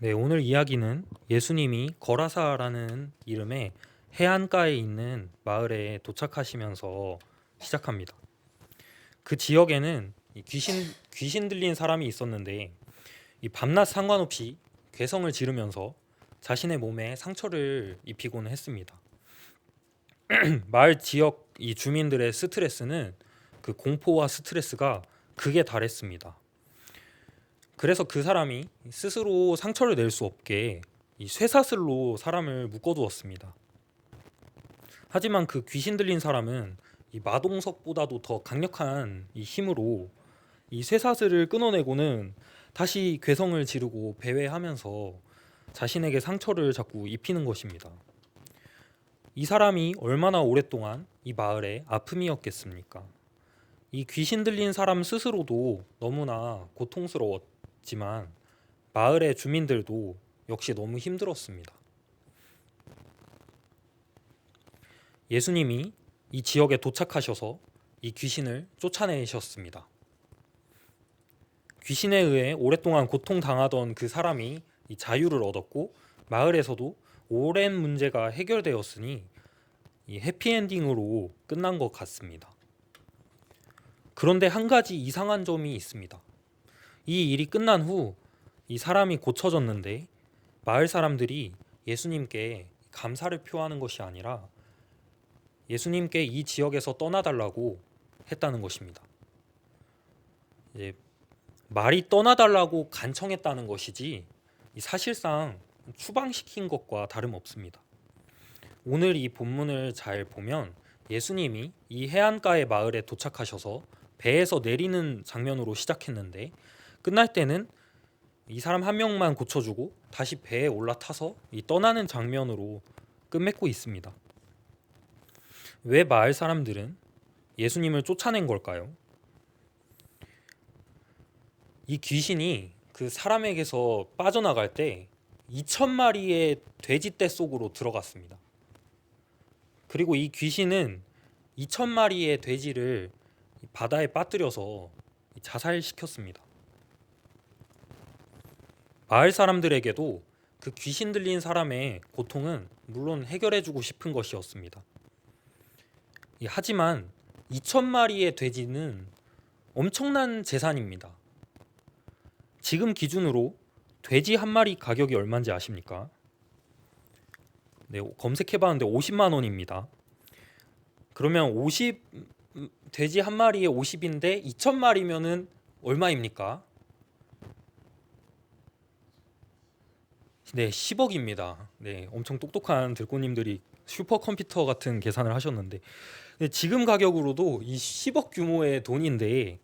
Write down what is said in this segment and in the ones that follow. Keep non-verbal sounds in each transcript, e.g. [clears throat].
네, 오늘 이야기는 예수님이 거라사라는 이름의 해안가에 있는 마을에 도착하시면서 시작합니다. 그 지역에는 이 귀신 귀신 들린 사람이 있었는데 이 밤낮 상관없이 괴성을 지르면서 자신의 몸에 상처를 입히고는 했습니다. [clears throat] 마을 지역 이 주민들의 스트레스는 그 공포와 스트레스가 극에 달했습니다. 그래서 그 사람이 스스로 상처를 낼 수 없게 이 쇠사슬로 사람을 묶어두었습니다. 하지만 그 귀신 들린 사람은 이 마동석보다도 더 강력한 이 힘으로 이 쇠사슬을 끊어내고는 다시 괴성을 지르고 배회하면서 자신에게 상처를 자꾸 입히는 것입니다. 이 사람이 얼마나 오랫동안 이 마을의 아픔이었겠습니까? 이 귀신 들린 사람 스스로도 너무나 고통스러웠 지만 마을의 주민들도 역시 너무 힘들었습니다. 예수님이 이 지역에 도착하셔서 이 귀신을 쫓아내셨습니다. 귀신에 의해 오랫동안 고통당하던 그 사람이 이 자유를 얻었고 마을에서도 오랜 문제가 해결되었으니 이 해피엔딩으로 끝난 것 같습니다. 그런데 한 가지 이상한 점이 있습니다. 이 일이 끝난 후 이 사람이 고쳐졌는데 마을 사람들이 예수님께 감사를 표하는 것이 아니라 예수님께 이 지역에서 떠나달라고 했다는 것입니다. 이제 말이 떠나달라고 간청했다는 것이지 사실상 추방시킨 것과 다름없습니다. 오늘 이 본문을 잘 보면 예수님이 이 해안가의 마을에 도착하셔서 배에서 내리는 장면으로 시작했는데 끝날 때는 이 사람 한 명만 고쳐주고 다시 배에 올라타서 이 떠나는 장면으로 끝맺고 있습니다. 왜 마을 사람들은 예수님을 쫓아낸 걸까요? 이 귀신이 그 사람에게서 빠져나갈 때 2천 마리의 돼지떼 속으로 들어갔습니다. 그리고 이 귀신은 2천 마리의 돼지를 바다에 빠뜨려서 자살시켰습니다. 마을 사람들에게도 그 귀신 들린 사람의 고통은 물론 해결해주고 싶은 것이었습니다. 하지만 2천 마리의 돼지는 엄청난 재산입니다. 지금 기준으로 돼지 한 마리 가격이 얼마인지 아십니까? 네, 검색해봤는데 50만 원입니다. 그러면 50 돼지 한 마리에 50인데 2천 마리면은 얼마입니까? 네, 10억입니다. 네, 엄청 똑똑한 들꽃님들이 슈퍼컴퓨터 같은 계산을 하셨는데 지금 가격으로도 이 10억 규모의 돈인데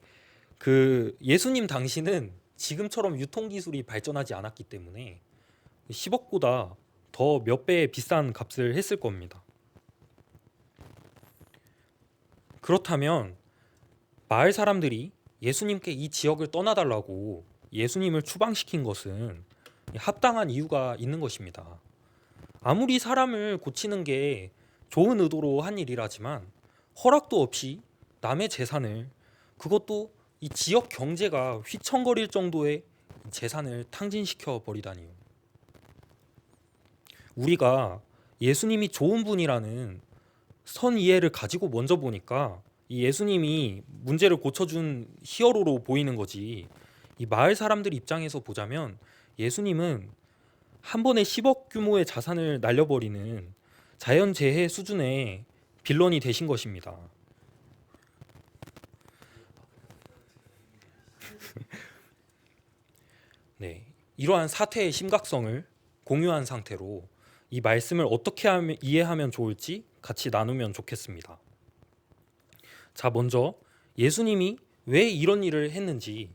그 예수님 당시는 지금처럼 유통 기술이 발전하지 않았기 때문에 10억보다 더 몇 배 비싼 값을 했을 겁니다. 그렇다면 마을 사람들이 예수님께 이 지역을 떠나달라고 예수님을 추방시킨 것은 합당한 이유가 있는 것입니다. 아무리 사람을 고치는 게 좋은 의도로 한 일이라지만 허락도 없이 남의 재산을 그것도 이 지역 경제가 휘청거릴 정도의 재산을 탕진시켜 버리다니요. 우리가 예수님이 좋은 분이라는 선 이해를 가지고 먼저 보니까 이 예수님이 문제를 고쳐준 히어로로 보이는 거지. 이 마을 사람들 입장에서 보자면 예수님은 한 번에 10억 규모의 자산을 날려버리는 자연재해 수준의 빌런이 되신 것입니다. [laughs] 네, 이러한 사태의 심각성을 공유한 상태로 이 말씀을 어떻게 하면, 이해하면 좋을지 같이 나누면 좋겠습니다. 자, 먼저 예수님이 왜 이런 일을 했는지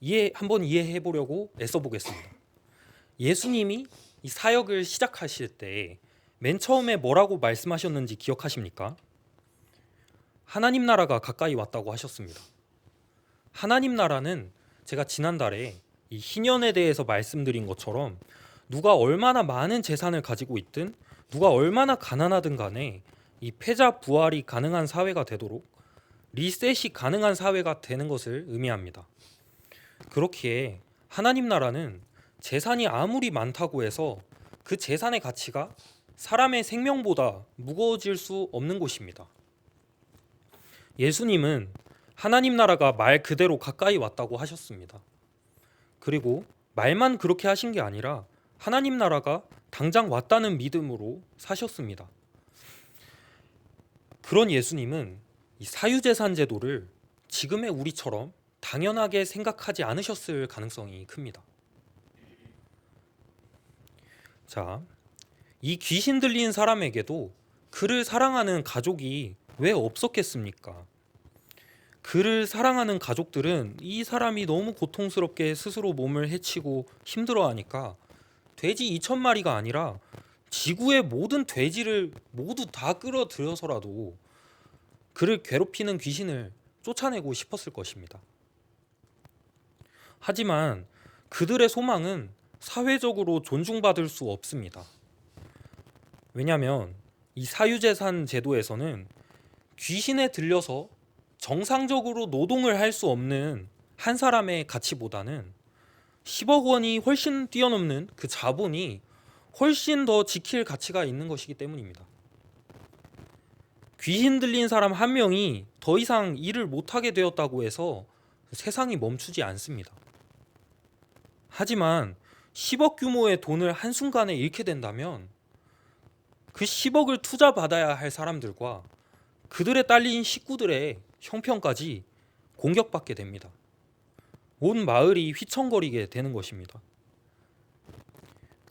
이해 한번 이해해 보려고 애써 보겠습니다. 예수님이 이 사역을 시작하실 때 맨 처음에 뭐라고 말씀하셨는지 기억하십니까? 하나님 나라가 가까이 왔다고 하셨습니다. 하나님 나라는 제가 지난달에 이 희년에 대해서 말씀드린 것처럼 누가 얼마나 많은 재산을 가지고 있든 누가 얼마나 가난하든 간에 이 패자 부활이 가능한 사회가 되도록 리셋이 가능한 사회가 되는 것을 의미합니다. 그렇기에 하나님 나라는 재산이 아무리 많다고 해서 그 재산의 가치가 사람의 생명보다 무거워질 수 없는 곳입니다. 예수님은 하나님 나라가 말 그대로 가까이 왔다고 하셨습니다. 그리고 말만 그렇게 하신 게 아니라 하나님 나라가 당장 왔다는 믿음으로 사셨습니다. 그런 예수님은 이 사유재산 제도를 지금의 우리처럼 당연하게 생각하지 않으셨을 가능성이 큽니다. 자, 이 귀신 들린 사람에게도 그를 사랑하는 가족이 왜 없었겠습니까? 그를 사랑하는 가족들은 이 사람이 너무 고통스럽게 스스로 몸을 해치고 힘들어하니까 돼지 2천 마리가 아니라 지구의 모든 돼지를 모두 다 끌어들여서라도 그를 괴롭히는 귀신을 쫓아내고 싶었을 것입니다. 하지만 그들의 소망은 사회적으로 존중받을 수 없습니다. 왜냐하면 이 사유재산 제도에서는 귀신에 들려서 정상적으로 노동을 할 수 없는 한 사람의 가치보다는 10억 원이 훨씬 뛰어넘는 그 자본이 훨씬 더 지킬 가치가 있는 것이기 때문입니다. 귀신 들린 사람 한 명이 더 이상 일을 못하게 되었다고 해서 세상이 멈추지 않습니다. 하지만 10억 규모의 돈을 한순간에 잃게 된다면 그 10억을 투자받아야 할 사람들과 그들의 딸린 식구들의 형편까지 공격받게 됩니다. 온 마을이 휘청거리게 되는 것입니다.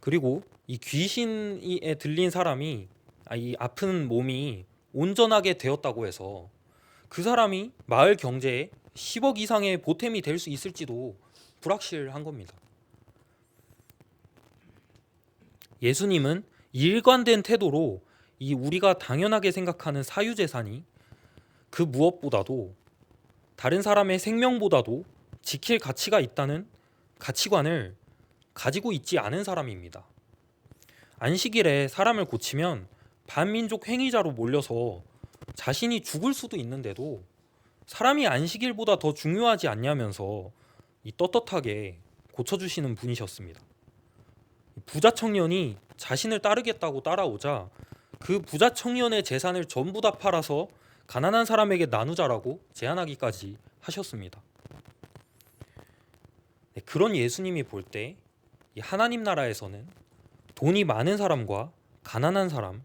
그리고 이 귀신에 들린 사람이 아, 이 아픈 몸이 온전하게 되었다고 해서 그 사람이 마을 경제에 10억 이상의 보탬이 될 수 있을지도 불확실한 겁니다. 예수님은 일관된 태도로 이 우리가 당연하게 생각하는 사유재산이 그 무엇보다도 다른 사람의 생명보다도 지킬 가치가 있다는 가치관을 가지고 있지 않은 사람입니다. 안식일에 사람을 고치면 반민족 행위자로 몰려서 자신이 죽을 수도 있는데도 사람이 안식일보다 더 중요하지 않냐면서 이 떳떳하게 고쳐주시는 분이셨습니다. 부자 청년이 자신을 따르겠다고 따라오자 그 부자 청년의 재산을 전부 다 팔아서 가난한 사람에게 나누자라고 제안하기까지 하셨습니다. 네, 그런 예수님이 볼 때 하나님 나라에서는 돈이 많은 사람과 가난한 사람,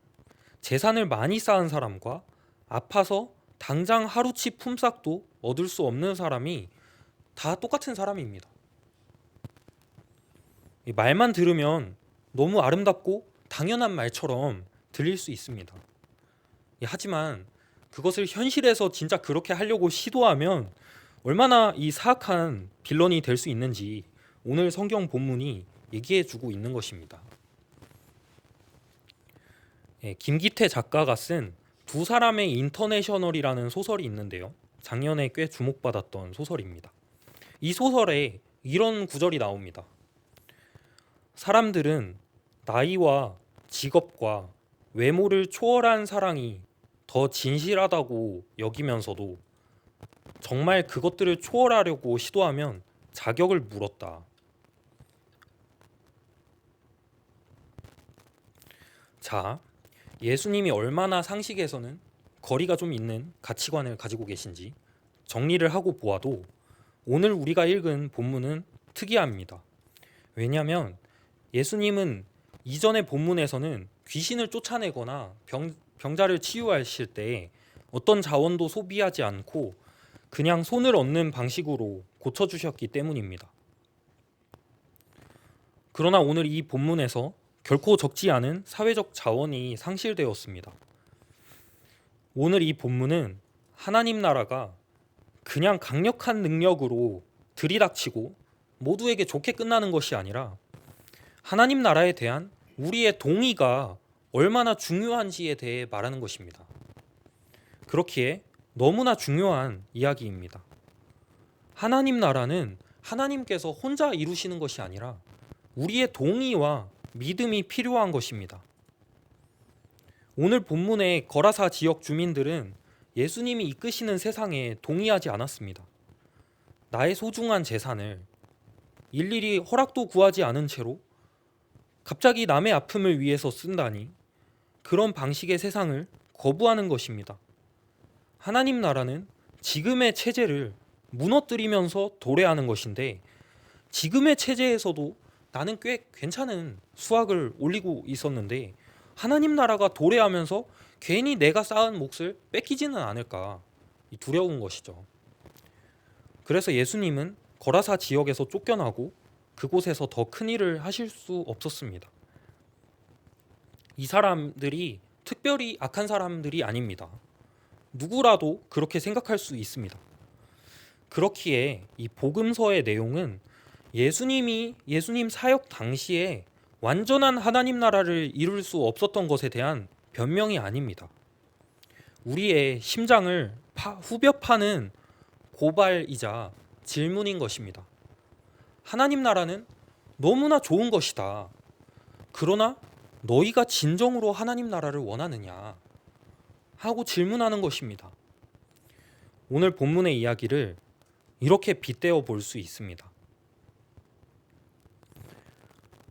재산을 많이 쌓은 사람과 아파서 당장 하루치 품삯도 얻을 수 없는 사람이 다 똑같은 사람입니다. 말만 들으면 너무 아름답고 당연한 말처럼 들릴 수 있습니다. 하지만 그것을 현실에서 진짜 그렇게 하려고 시도하면 얼마나 이 사악한 빌런이 될 수 있는지 오늘 성경 본문이 얘기해 주고 있는 것입니다. 예, 김기태 작가가 쓴 두 사람의 인터내셔널이라는 소설이 있는데요. 작년에 꽤 주목받았던 소설입니다. 이 소설에 이런 구절이 나옵니다. 사람들은 나이와 직업과 외모를 초월한 사랑이 더 진실하다고 여기면서도 정말 그것들을 초월하려고 시도하면 자격을 물었다. 자, 예수님이 얼마나 상식에서는 거리가 좀 있는 가치관을 가지고 계신지 정리를 하고 보아도 오늘 우리가 읽은 본문은 특이합니다. 왜냐하면 예수님은 이전의 본문에서는 귀신을 쫓아내거나 병, 병자를 치유하실 때 어떤 자원도 소비하지 않고 그냥 손을 얻는 방식으로 고쳐주셨기 때문입니다. 그러나 오늘 이 본문에서 결코 적지 않은 사회적 자원이 상실되었습니다. 오늘 이 본문은 하나님 나라가 그냥 강력한 능력으로 들이닥치고 모두에게 좋게 끝나는 것이 아니라 하나님 나라에 대한 우리의 동의가 얼마나 중요한지에 대해 말하는 것입니다. 그렇기에 너무나 중요한 이야기입니다. 하나님 나라는 하나님께서 혼자 이루시는 것이 아니라 우리의 동의와 믿음이 필요한 것입니다. 오늘 본문의 거라사 지역 주민들은 예수님이 이끄시는 세상에 동의하지 않았습니다. 나의 소중한 재산을 일일이 허락도 구하지 않은 채로 갑자기 남의 아픔을 위해서 쓴다니 그런 방식의 세상을 거부하는 것입니다. 하나님 나라는 지금의 체제를 무너뜨리면서 도래하는 것인데 지금의 체제에서도 나는 꽤 괜찮은 수학을 올리고 있었는데 하나님 나라가 도래하면서 괜히 내가 쌓은 몫을 뺏기지는 않을까 이 두려운 것이죠. 그래서 예수님은 거라사 지역에서 쫓겨나고 그곳에서 더 큰 일을 하실 수 없었습니다. 이 사람들이 특별히 악한 사람들이 아닙니다. 누구라도 그렇게 생각할 수 있습니다. 그렇기에 이 복음서의 내용은 예수님이 예수님 사역 당시에 완전한 하나님 나라를 이룰 수 없었던 것에 대한 변명이 아닙니다. 우리의 심장을 파, 후벼 파는 고발이자 질문인 것입니다. 하나님 나라는 너무나 좋은 것이다. 그러나 너희가 진정으로 하나님 나라를 원하느냐? 하고 질문하는 것입니다. 오늘 본문의 이야기를 이렇게 빗대어 볼 수 있습니다.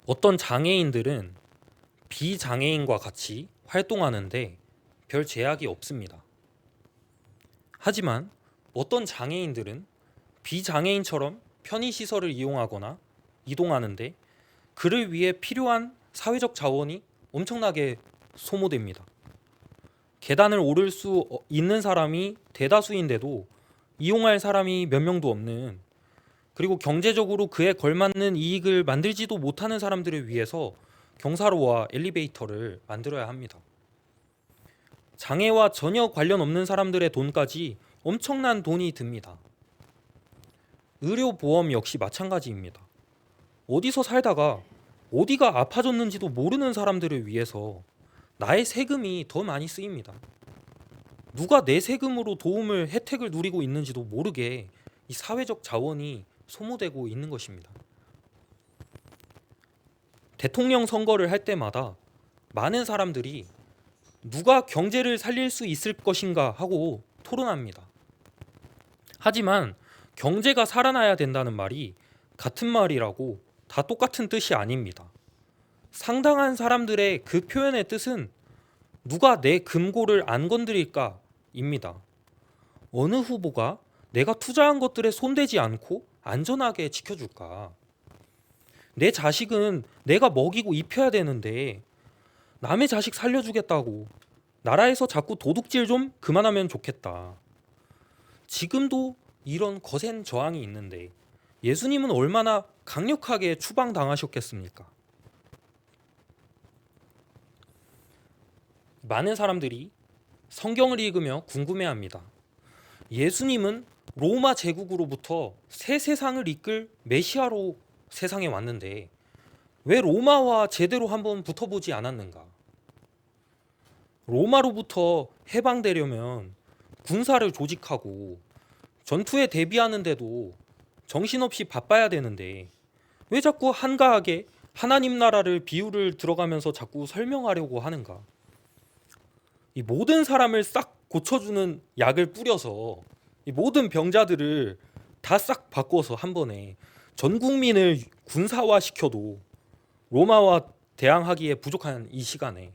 어떤 장애인들은 비장애인과 같이 활동하는데 별 제약이 없습니다. 하지만 어떤 장애인들은 비장애인처럼 편의시설을 이용하거나 이동하는데 그를 위해 필요한 사회적 자원이 엄청나게 소모됩니다. 계단을 오를 수 어- 있는 사람이 대다수인데도 이용할 사람이 몇 명도 없는 그리고 경제적으로 그에 걸맞는 이익을 만들지도 못하는 사람들을 위해서 경사로와 엘리베이터를 만들어야 합니다. 장애와 전혀 관련 없는 사람들의 돈까지 엄청난 돈이 듭니다. 의료보험 역시 마찬가지입니다. 어디서 살다가 어디가 아파졌는지도 모르는 사람들을 위해서 나의 세금이 더 많이 쓰입니다. 누가 내 세금으로 도움을 혜택을 누리고 있는지도 모르게 이 사회적 자원이 소모되고 있는 것입니다. 대통령 선거를 할 때마다 많은 사람들이 누가 경제를 살릴 수 있을 것인가 하고 토론합니다. 하지만 경제가 살아나야 된다는 말이 같은 말이라고 다 똑같은 뜻이 아닙니다. 상당한 사람들의 그 표현의 뜻은 누가 내 금고를 안 건드릴까입니다. 어느 후보가 내가 투자한 것들에 손대지 않고 안전하게 지켜줄까? 내 자식은 내가 먹이고 입혀야 되는데 남의 자식 살려주겠다고 나라에서 자꾸 도둑질 좀 그만하면 좋겠다. 지금도 이런 거센 저항이 있는데 예수님은 얼마나 강력하게 추방당하셨겠습니까? 많은 사람들이 성경을 읽으며 궁금해합니다. 예수님은 로마 제국으로부터 새 세상을 이끌 메시아로 세상에 왔는데 왜 로마와 제대로 한번 붙어보지 않았는가? 로마로부터 해방되려면 군사를 조직하고 전투에 대비하는데도 정신없이 바빠야 되는데 왜 자꾸 한가하게 하나님 나라를 비유를 들어가면서 자꾸 설명하려고 하는가? 이 모든 사람을 싹 고쳐주는 약을 뿌려서 이 모든 병자들을 다 싹 바꿔서 한 번에 전 국민을 군사화 시켜도 로마와 대항하기에 부족한 이 시간에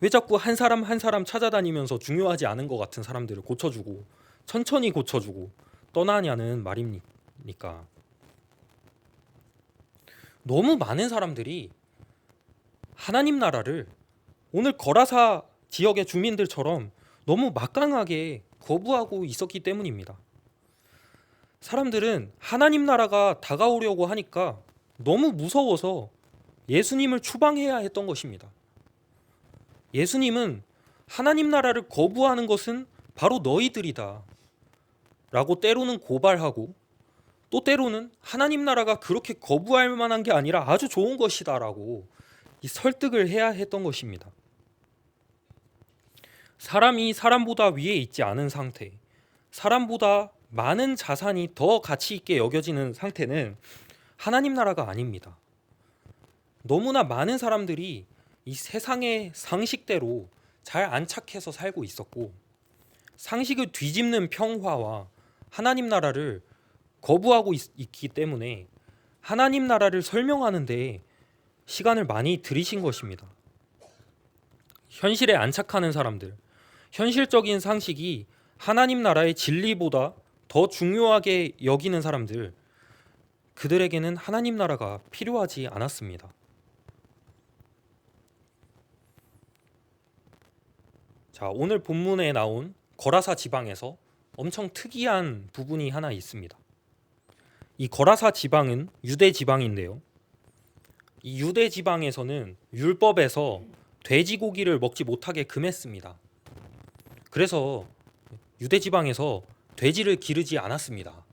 왜 자꾸 한 사람 한 사람 찾아다니면서 중요하지 않은 것 같은 사람들을 고쳐주고 천천히 고쳐주고 떠나냐는 말입니까? 너무 많은 사람들이 하나님 나라를 오늘 거라사 지역의 주민들처럼 너무 막강하게 거부하고 있었기 때문입니다. 사람들은 하나님 나라가 다가오려고 하니까 너무 무서워서 예수님을 추방해야 했던 것입니다. 예수님은 하나님 나라를 거부하는 것은 바로 너희들이다. 라고 때로는 고발하고 또 때로는 하나님 나라가 그렇게 거부할 만한 게 아니라 아주 좋은 것이다라고 이 설득을 해야 했던 것입니다. 사람이 사람보다 위에 있지 않은 상태, 사람보다 많은 자산이 더 가치 있게 여겨지는 상태는 하나님 나라가 아닙니다. 너무나 많은 사람들이 이 세상의 상식대로 잘 안착해서 살고 있었고 상식을 뒤집는 평화와 하나님 나라를 거부하고 있, 기 때문에 하나님 나라를 설명하는데 시간을 많이 들이신 것입니다. 현실에 안착하는 사람들, 현실적인 상식이 하나님 나라의 진리보다 더 중요하게 여기는 사람들, 그들에게는 하나님 나라가 필요하지 않았습니다. 자, 오늘 본문에 나온 거라사 지방에서 엄청 특이한 부분이 하나 있습니다. 이 거라사 지방은 유대 지방인데요. 이 유대 지방에서는 율법에서 돼지고기를 먹지 못하게 금했습니다. 그래서 유대 지방에서 돼지를 기르지 않았습니다.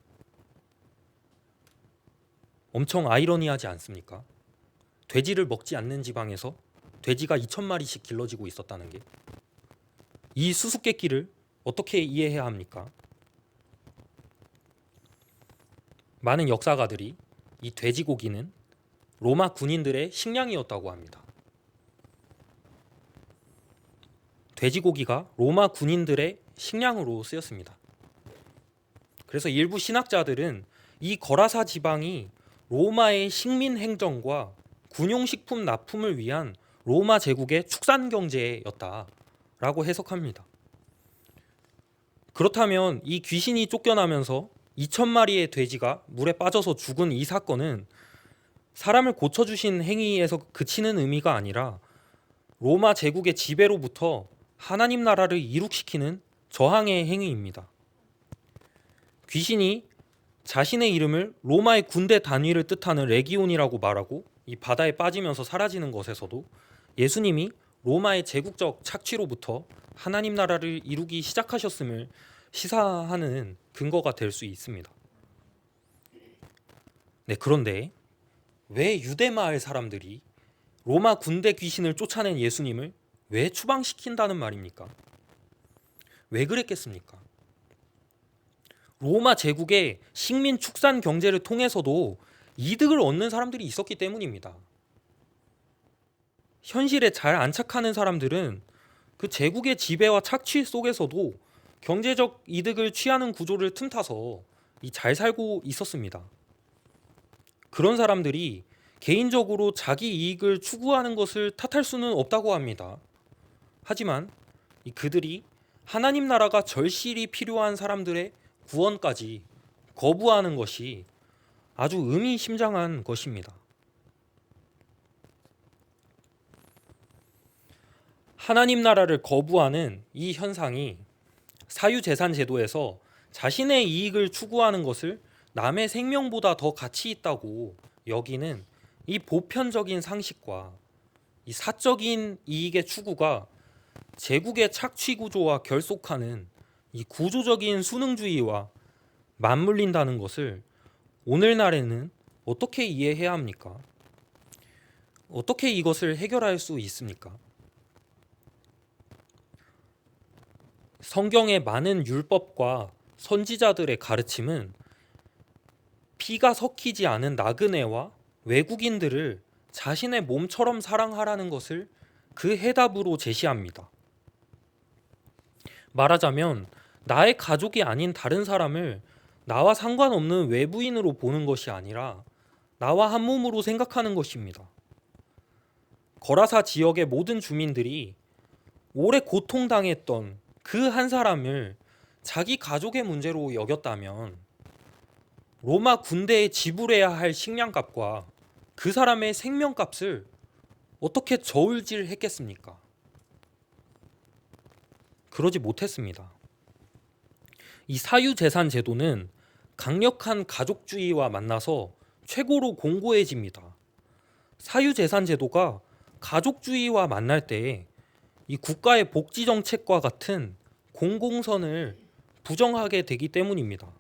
엄청 아이러니하지 않습니까? 돼지를 먹지 않는 지방에서 돼지가 2천 마리씩 길러지고 있었다는 게 이 수수께끼를 어떻게 이해해야 합니까? 많은 역사가들이 이 돼지고기는 로마 군인들의 식량이었다고 합니다. 돼지고기가 로마 군인들의 식량으로 쓰였습니다. 그래서 일부 신학자들은 이 거라사 지방이 로마의 식민 행정과 군용식품 납품을 위한 로마 제국의 축산 경제였다라고 해석합니다. 그렇다면 이 귀신이 쫓겨나면서 2천 마리의 돼지가 물에 빠져서 죽은 이 사건은 사람을 고쳐주신 행위에서 그치는 의미가 아니라 로마 제국의 지배로부터 하나님 나라를 이룩시키는 저항의 행위입니다. 귀신이 자신의 이름을 로마의 군대 단위를 뜻하는 레기온이라고 말하고 이 바다에 빠지면서 사라지는 것에서도 예수님이 로마의 제국적 착취로부터 하나님 나라를 이루기 시작하셨음을 시사하는 근거가 될 수 있습니다. 네, 그런데 왜 유대 마을 사람들이 로마 군대 귀신을 쫓아낸 예수님을 왜 추방시킨다는 말입니까? 왜 그랬겠습니까? 로마 제국의 식민 축산 경제를 통해서도 이득을 얻는 사람들이 있었기 때문입니다. 현실에 잘 안착하는 사람들은 그 제국의 지배와 착취 속에서도 경제적 이득을 취하는 구조를 틈타서 이잘 살고 있었습니다. 그런 사람들이 개인적으로 자기 이익을 추구하는 것을 탓할 수는 없다고 합니다. 하지만 이 그들이 하나님 나라가 절실히 필요한 사람들의 구원까지 거부하는 것이 아주 의미심장한 것입니다. 하나님 나라를 거부하는 이 현상이 사유재산 제도에서 자신의 이익을 추구하는 것을 남의 생명보다 더 가치 있다고 여기는 이 보편적인 상식과 이 사적인 이익의 추구가 제국의 착취 구조와 결속하는 이 구조적인 수능주의와 맞물린다는 것을 오늘날에는 어떻게 이해해야 합니까? 어떻게 이것을 해결할 수 있습니까? 성경의 많은 율법과 선지자들의 가르침은 피가 섞이지 않은 나그네와 외국인들을 자신의 몸처럼 사랑하라는 것을 그 해답으로 제시합니다. 말하자면 나의 가족이 아닌 다른 사람을 나와 상관없는 외부인으로 보는 것이 아니라 나와 한 몸으로 생각하는 것입니다. 거라사 지역의 모든 주민들이 오래 고통당했던 그 한 사람을 자기 가족의 문제로 여겼다면 로마 군대에 지불해야 할 식량값과 그 사람의 생명값을 어떻게 저울질했겠습니까? 그러지 못했습니다. 이 사유재산 제도는 강력한 가족주의와 만나서 최고로 공고해집니다. 사유재산 제도가 가족주의와 만날 때이 국가의 복지 정책과 같은 공공선을 부정하게 되기 때문입니다.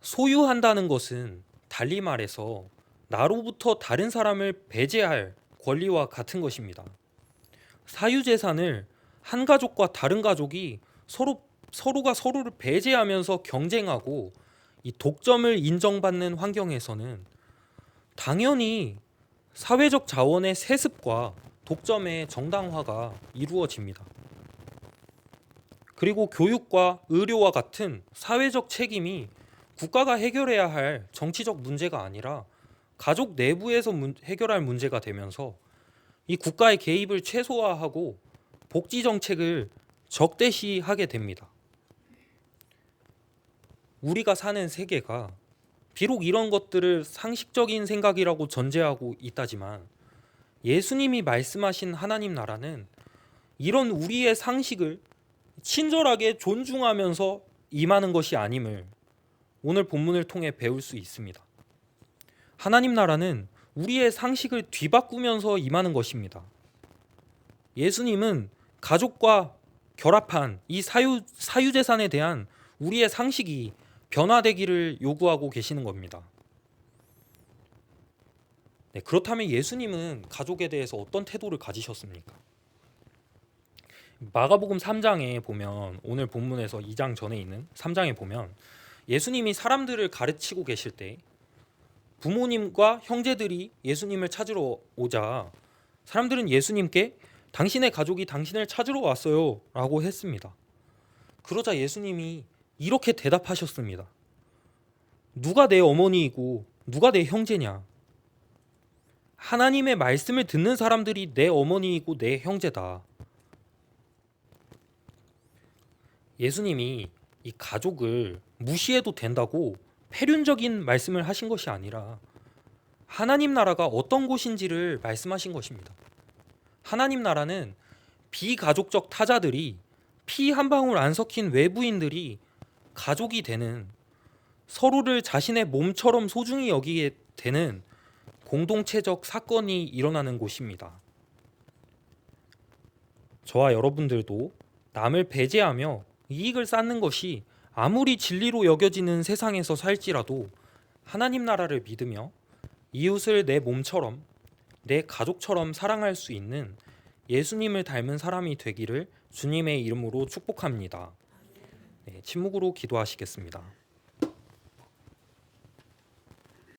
소유한다는 것은 달리 말해서 나로부터 다른 사람을 배제할 권리와 같은 것입니다. 사유재산을 한 가족과 다른 가족이 서로 서로가 서로를 배제하면서 경쟁하고 이 독점을 인정받는 환경에서는 당연히 사회적 자원의 세습과 독점의 정당화가 이루어집니다. 그리고 교육과 의료와 같은 사회적 책임이 국가가 해결해야 할 정치적 문제가 아니라 가족 내부에서 문- 해결할 문제가 되면서 이 국가의 개입을 최소화하고 복지 정책을 적대시하게 됩니다. 우리가 사는 세계가 비록 이런 것들을 상식적인 생각이라고 전제하고 있다지만 예수님이 말씀하신 하나님 나라는 이런 우리의 상식을 친절하게 존중하면서 임하는 것이 아님을 오늘 본문을 통해 배울 수 있습니다. 하나님 나라는 우리의 상식을 뒤바꾸면서 임하는 것입니다. 예수님은 가족과 결합한 이 사유 사유 재산에 대한 우리의 상식이 변화되기를 요구하고 계시는 겁니다. 네, 그렇다면 예수님은 가족에 대해서 어떤 태도를 가지셨습니까? 마가복음 3장에 보면 오늘 본문에서 2장 전에 있는 3장에 보면 예수님이 사람들을 가르치고 계실 때 부모님과 형제들이 예수님을 찾으러 오자 사람들은 예수님께 당신의 가족이 당신을 찾으러 왔어요 라고 했습니다. 그러자 예수님이 이렇게 대답하셨습니다. 누가 내 어머니이고 누가 내 형제냐? 하나님의 말씀을 듣는 사람들이 내 어머니이고 내 형제다. 예수님이 이 가족을 무시해도 된다고 폐륜적인 말씀을 하신 것이 아니라 하나님 나라가 어떤 곳인지를 말씀하신 것입니다. 하나님 나라는 비가족적 타자들이 피 한 방울 안 섞인 외부인들이 가족이 되는 서로를 자신의 몸처럼 소중히 여기게 되는 공동체적 사건이 일어나는 곳입니다. 저와 여러분들도 남을 배제하며 이익을 쌓는 것이 아무리 진리로 여겨지는 세상에서 살지라도 하나님 나라를 믿으며 이웃을 내 몸처럼 내 가족처럼 사랑할 수 있는 예수님을 닮은 사람이 되기를 주님의 이름으로 축복합니다. 네, 침묵으로 기도하시겠습니다.